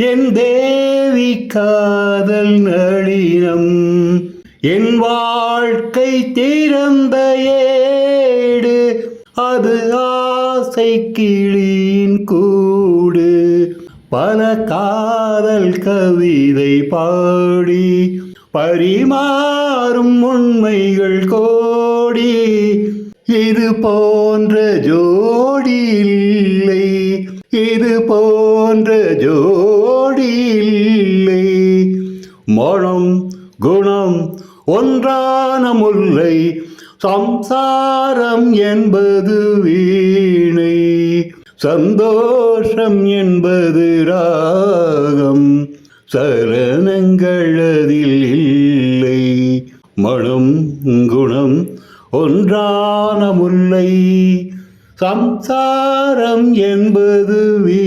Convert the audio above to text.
என் தேவி காதல் நளினம் என் வாழ்க்கை திறந்த ஏடு அது ஆசை கிளியின் கூடு. பல காதல் கவிதை பாடி பரிமாறும் உண்மைகள் கோடி இது போன்ற ஜோடி இல்லை. இது போன்ற ஜோடி இல்லை மனம் குணம் ஒன்றான முல்லை சம்சாரம் என்பது வீணை. சந்தோஷம் என்பது ராகம் சரணங்கள் அதில் இல்லை. மனம் குணம் ஒன்றான முல்லை சம்சாரம் என்பது வீ